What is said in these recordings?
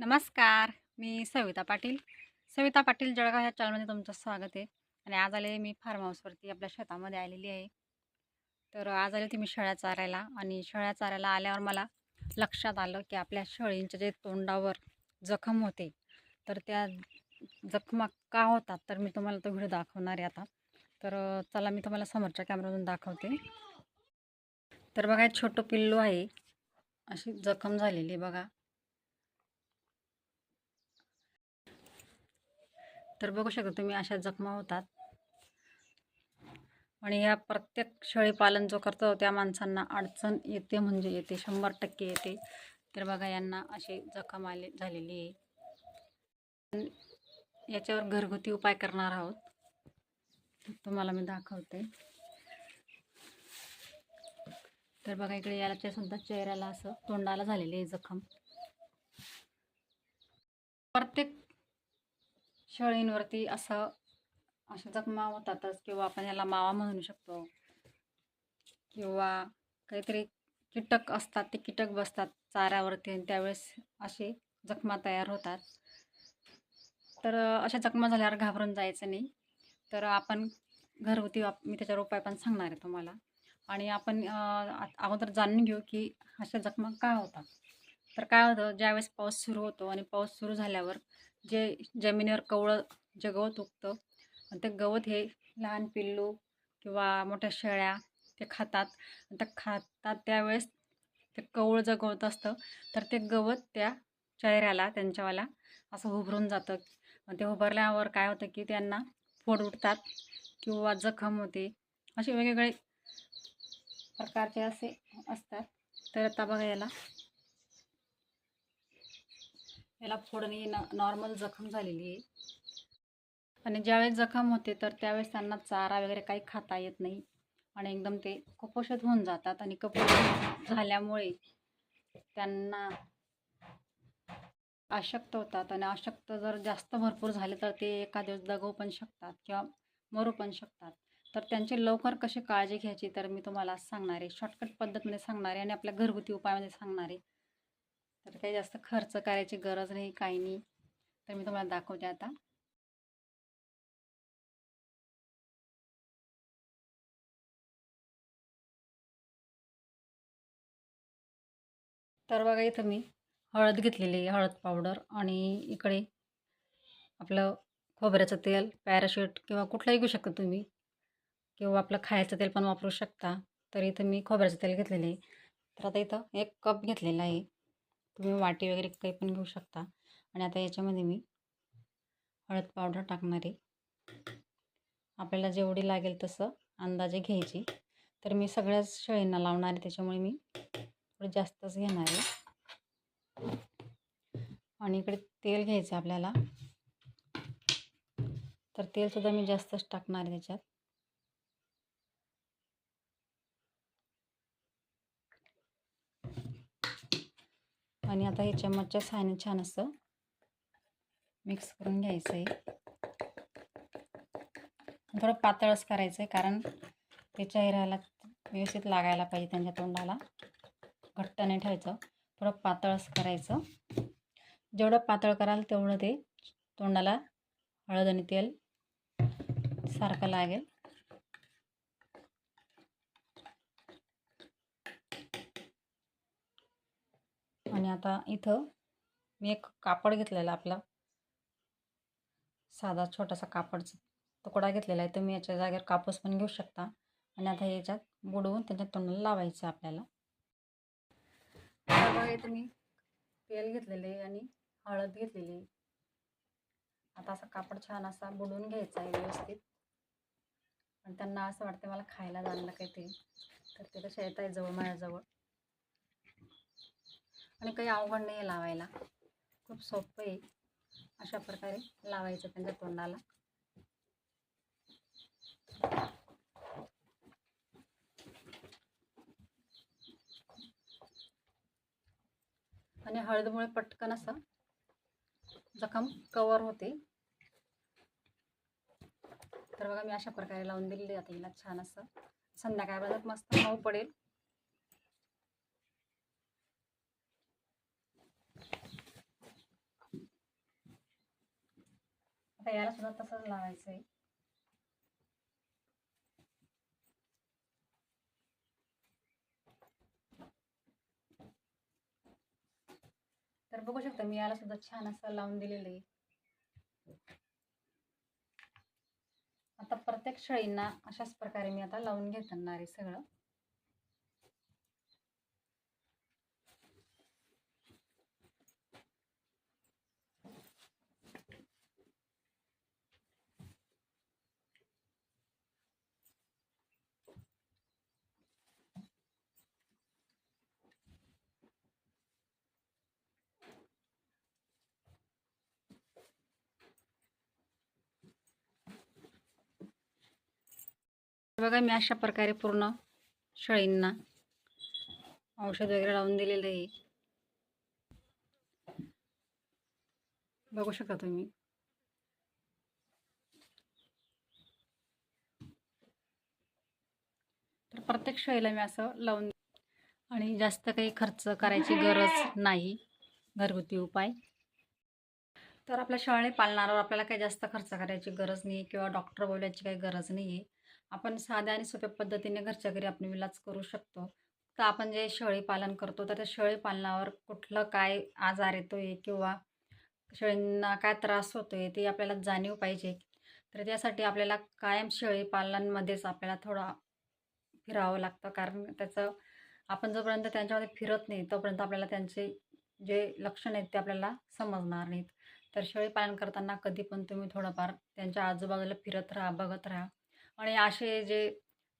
नमस्कार मी सविता पाटील. सविता पाटील जळगाव ह्या चॅनलमध्ये तुमचं स्वागत आहे. आणि आज आले मी फार्म हाऊसवरती आपल्या शेतामध्ये आलेली आहे. तर आज आले ती मी शेळ्या चारायला. आणि शेळ्या चारायला आल्यावर मला लक्षात आलं की आपल्या शेळींच्या जे तोंडावर जखम होते तर त्या जखमा का होतात तर मी तुम्हाला तो व्हिडिओ दाखवणार आहे आता. तर चला मी तुम्हाला समोरच्या कॅमेऱ्यातून दाखवते. तर बघा एक छोटं पिल्लू आहे. अशी जखम झालेली आहे बघा. तर बघू शकता तुम्ही अशा जखमा होतात. आणि ह्या प्रत्येक शेळीपालन जो करतो त्या माणसांना अडचण येते म्हणजे येते शंभर टक्के येते. तर बघा यांना अशी जखम आले झालेली आहे. पण याच्यावर घरगुती उपाय करणार आहोत. तुम्हाला मी दाखवते. तर बघा इकडे याच्या सुद्धा चेहऱ्याला असं तोंडाला झालेली आहे जखम. प्रत्येक शेळींवरती असं अशा जखमा होतातच किंवा आपण याला मावा म्हणू शकतो. किंवा काहीतरी कीटक असतात ते कीटक बसतात चाऱ्यावरती आणि त्यावेळेस असे जखमा तयार होतात. तर अशा जखमा झाल्यावर घाबरून जायचं नाही. तर आपण घरगुती वाप मी त्याच्यावर उपाय पण सांगणार आहे तुम्हाला. आणि आपण अगोदर जाणून घेऊ की अशा जखमा का होतात. तर काय होतं ज्यावेळेस पाऊस सुरू होतो आणि पाऊस सुरू झाल्यावर जे जमिनीवर कवळं जे गवत उगतं. आणि ते गवत हे लहान पिल्लू किंवा मोठ्या शेळ्या ते खातात. आणि ते खातात त्यावेळेस ते कवळं जे गवत असतं. तर ते गवत त्या चेहऱ्याला त्यांच्यावाला असं उभरून जातं. आणि ते उभारल्यावर काय होतं की त्यांना फोड उठतात किंवा जखम होते. असे वेगवेगळे प्रकारचे असे असतात. तर आता बघा याला याला फोडणी न नॉर्मल जखम झालेली आहे. आणि ज्यावेळेस जखम होते तर त्यावेळेस त्यांना चारा वगैरे काही खाता येत नाही. आणि एकदम ते कुपोषित होऊन जातात आणि कुपोषित झाल्यामुळे त्यांना अशक्त होतात. आणि अशक्त जर जास्त भरपूर झाले तर ते एका दिवस दगवू पण शकतात किंवा मरू पण शकतात. तर त्यांची लवकर कशी काळजी घ्यायची तर मी तुम्हाला सांगणार आहे. शॉर्टकट पद्धतीने सांगणार आहे आणि आपल्या घरगुती उपायामध्ये सांगणार आहे. तर काही जास्त खर्च करायची गरज नाही काही नाही. तर मी तुम्हाला दाखवते आता. तर बघा इथं मी हळद घेतलेली आहे हळद पावडर आणि इकडे आपलं खोबऱ्याचं तेल पॅराशूट किंवा कुठलंही घेऊ शकता तुम्ही. किंवा आपलं खायचं तेल पण वापरू शकता. तर इथं मी खोबऱ्याचं तेल घेतलेलं आहे. तर आता इथं एक कप घेतलेला आहे. तुम्ही वाटी वगैरे काही पण घेऊ शकता. आणि आता याच्यामध्ये मी हळद पावडर टाकणार आहे. आपल्याला जेवढी लागेल तसं अंदाजे घ्यायची. तर मी सगळ्याच शेळींना लावणार आहे त्याच्यामुळे मी थोडं जास्तच घेणार आहे. आणि इकडे तेल घ्यायचं आपल्याला. तर तेलसुद्धा मी जास्तच टाकणार आहे त्याच्यात. आणि आता हे चम्मचच्या साहाय्याने छान असं मिक्स करून घ्यायचं आहे थोडं पातळच करायचं आहे कारण ते चेहऱ्याला व्यवस्थित लागायला पाहिजे त्यांच्या तोंडाला. घट्ट नाही ठेवायचं थोडं पातळच करायचं. जेवढं पातळ कराल तेवढं ते तोंडाला हळद आणि तेल सारखं लागेल. आणि आता इथं मी एक कापड घेतलेला आपला. साधा छोटासा कापडचा तुकडा घेतलेला आहे. तुम्ही याच्या जागेवर कापूस पण घेऊ शकता. आणि आता याच्यात बुडवून त्याच्या तोंडाला लावायचं आपल्याला. आता बघा इथं मी तेल घेतलेलं आहे आणि हळद घेतलेली आहे. आता असा कापड छान असा बुडवून घ्यायचा आहे व्यवस्थित. आणि त्यांना असं वाटतं मला खायला जाणलं काही ते. तर ते कशा येत आहे जवळ माझ्याजवळ. आणि काही अवघड नाही आहे लावायला. खूप सोपं आहे. अशा प्रकारे लावायचं त्यांच्या तोंडाला. आणि हळदमुळे पटकन असं जखम कवर होते. तर बघा मी अशा प्रकारे लावून दिलेली आता हिला छान असं संध्याकाळपर्यंत मस्त मऊ पडेल. आता याला सुद्धा तसंच लावायचं आहे तर बघू शकता मी याला सुद्धा छान असं लावून दिलेलं आहे. आता प्रत्येक शेळींना अशाच प्रकारे मी आता लावून घेत आहे सगळं. बघा मी अशा प्रकारे पूर्ण शेळींना औषध वगैरे लावून दिलेलं आहे. बघू शकता तुम्ही. तर प्रत्येक शेळीला मी असं लावून आणि जास्त काही खर्च करायची गरज नाही. घरगुती उपाय. तर आपल्या शाळे पालनावर आपल्याला काही जास्त खर्च करायची गरज नाही किंवा डॉक्टर बोलायची काही गरज नाही आहे आपण साध्या आणि सोप्या पद्धतीने घरच्या घरी आपण विलाज करू शकतो. तर आपण जे शेळी पालन करतो तर त्या शेळी पालनावर कुठलं काय आजार येतो आहे किंवा शेळींना काय त्रास होतो आहे ते आपल्याला जाणीव पाहिजे. तर त्यासाठी आपल्याला कायम शेळी पालनामध्येच आपल्याला थोडा फिरावं लागतं. कारण त्याचं आपण जोपर्यंत त्यांच्यामध्ये फिरत नाही तोपर्यंत आपल्याला त्यांचे जे लक्षण आहेत ते आपल्याला समजणार नाहीत. तर शेळी पालन करताना कधी पण तुम्ही थोडंफार त्यांच्या आजूबाजूला फिरत राहा बघत राहा. आणि असे जे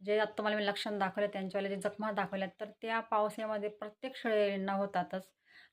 जे आत्ता तुम्हाला मी लक्षण दाखवले त्यांच्यावाले जे जखमा दाखवल्यात तर त्या पावसामध्ये प्रत्येक शेळींना होतातच.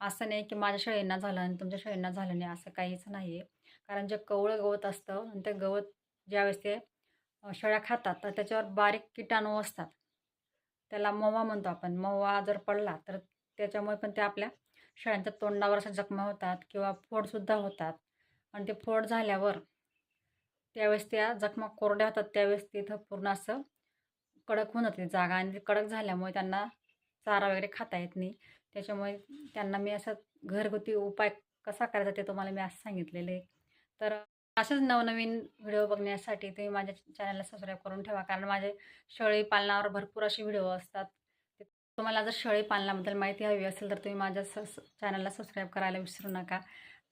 असं नाही की माझ्या शेळींना झालं आणि तुमच्या शेळींना झालं नाही असं काहीच नाही आहे कारण जे कवळं गवत असतं आणि ते गवत ज्यावेळेस ते शेळ्या खातात तर त्याच्यावर बारीक किटाणू असतात. त्याला मवा म्हणतो आपण. मवा जर पडला तर त्याच्यामुळे पण ते आपल्या शेळ्यांच्या तोंडावर अशा जखमा होतात किंवा फोडसुद्धा होतात. आणि ते फोड झाल्यावर त्यावेळेस त्या जखमा कोरड्या होतात त्यावेळेस तिथं पूर्ण असं कडक होऊन होते जागा आणि कडक झाल्यामुळे त्यांना चारा वगैरे खाता येत नाही. त्याच्यामुळे त्यांना मी असं घरगुती उपाय कसा करायचा ते तुम्हाला मी असं सांगितलेलं आहे. तर असेच नवनवीन व्हिडिओ बघण्यासाठी तुम्ही माझ्या चॅनलला सबस्क्राईब करून ठेवा कारण माझे शेळी पालनावर भरपूर असे व्हिडिओ असतात. तुम्हाला जर शेळी पालनाबद्दल माहिती हवी असेल तर तुम्ही माझ्या स चॅनलला सबस्क्राईब करायला विसरू नका.